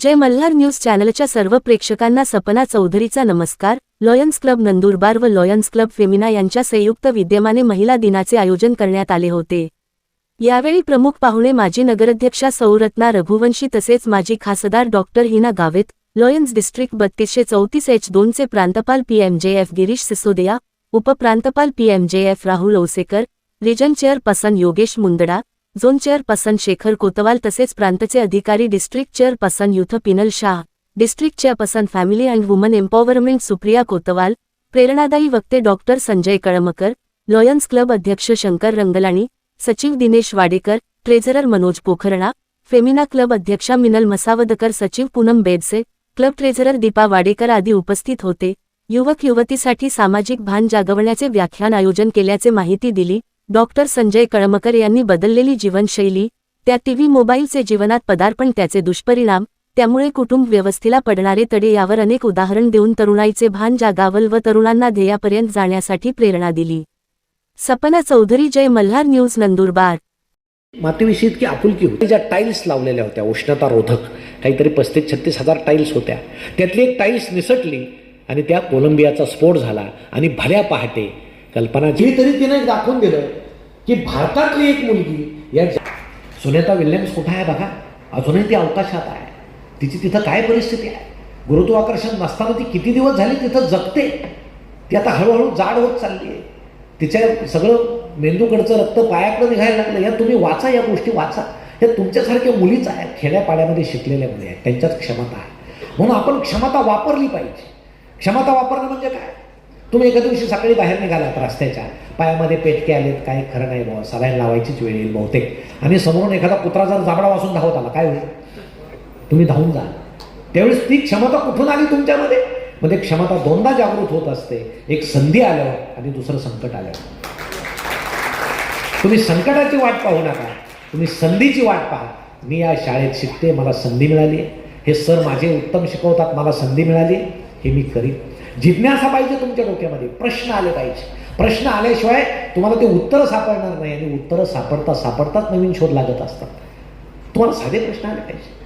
जय Malhar news चॅनलच्या सर्व प्रेक्षकांना सपना चौधरीचा नमस्कार. लॉयन्स क्लब नंदुरबार व लॉयन्स क्लब फेमिना यांच्या संयुक्त विद्यमाने महिला दिनाचे आयोजन करण्यात आले होते. यावेळी प्रमुख पाहुणे माजी नगराध्यक्षा सौरत्ना रघुवंशी तसेच माजी खासदार doctor Heena Gavit Lions district बत्तीसशे चौतीस एच दोनचे प्रांतपाल P M J F Girish Sisodia उपप्रांतपाल P M J F Rahul Osekar region chairperson Yogesh Mundada zone chairperson Shekhar Kotwal तसेच प्रांतचे अधिकारी district chairperson youth Pinal Shah district chairperson family and woman empowerment Supriya Kotwal प्रेरणादायी वक्ते doctor Sanjay Kalamkar Lions club अध्यक्ष शंकर रंगलाणी सचिव Dinesh Wadekar treasurer Manoj Pokharna Femina club अध्यक्षा मिनल मसावदकर सचिव Poonam Bedse club treasurer Deepa Wadekar आदी उपस्थित होते. युवक युवतीसाठी सामाजिक भान जागवण्याचे व्याख्यान आयोजन केल्याचे माहिती दिली. डॉक्टर संजय कळमकर यांनी बदललेली जीवनशैली त्या टीव्ही मोबाईलचे जीवनात पदार्पण त्याचे दुष्परिणाम त्यामुळे कुटुंब व्यवस्थेला पडणारे तडे यावर अनेक उदाहरण देऊन तरुणाईचे भान जागावल व तरुणांना ध्येयापर्यंत जाण्यासाठी प्रेरणा दिली. सपना चौधरी जय मल्हार न्यूज नंदुरबार. मातीविषयी इतकी आपुलकी होती. ज्या टाईल्स लावलेल्या होत्या उष्णतारोधक काहीतरी पस्तीस छत्तीस हजार टाईल्स होत्या. त्यातली एक टाईल्स निसटली आणि त्या कोलंबियाचा स्फोट झाला आणि भल्या पहाटे कल्पना जी तरी तिने दाखवून दिलं. की भारतातली एक मुलगी या सुनेता विल्यम्स कुठं आहे बघा? अजूनही ती अवकाशात आहे. तिची तिथं काय परिस्थिती आहे? गुरुत्वाकर्षण नसताना ती किती दिवस झाली तिथं जगते? ती आता हळूहळू जाड होत चालली आहे तिच्या सगळं मेंदूकडचं रक्त पायाकडं निघायला लागलं. या तुम्ही वाचा या गोष्टी वाचा. या तुमच्यासारख्या मुलीच आहेत. खेड्यापाड्यामध्ये शिकलेल्या मुली आहेत. त्यांच्यात क्षमता आहे. म्हणून आपण क्षमता वापरली पाहिजे. क्षमता वापरणं म्हणजे काय? तुम्ही एका दिवशी सकाळी बाहेर निघालात रस्त्याच्या. पायामध्ये पेटके आलेत काही खरं नाही बाबा सलाईन लावायचीच वेळ येईल बहुतेक. आणि समोरून एखादा कुत्रा जर जाबडा वासून धावत आला काय होईल? तुम्ही धावून जा. त्यावेळेस ती क्षमता कुठून आली तुमच्यामध्ये? म्हणजे क्षमता दोनदा जागृत होत असते. एक संधी आल्यावर आणि दुसरं संकट आल्यावर. तुम्ही संकटाची वाट पाहू नका. तुम्ही संधीची वाट पहा. मी या शाळेत शिकते मला संधी मिळाली हे सर माझे उत्तम शिकवतात मला संधी मिळाली हे मी करीन जिज्ञासा पाहिजे तुमच्या डोक्यामध्ये. प्रश्न आले पाहिजे. प्रश्न आल्याशिवाय तुम्हाला ते उत्तरं सापडणार नाही आणि उत्तरं सापडता सापडताच नवीन शोध लागत असतात. तुम्हाला साधे प्रश्न आले पाहिजे.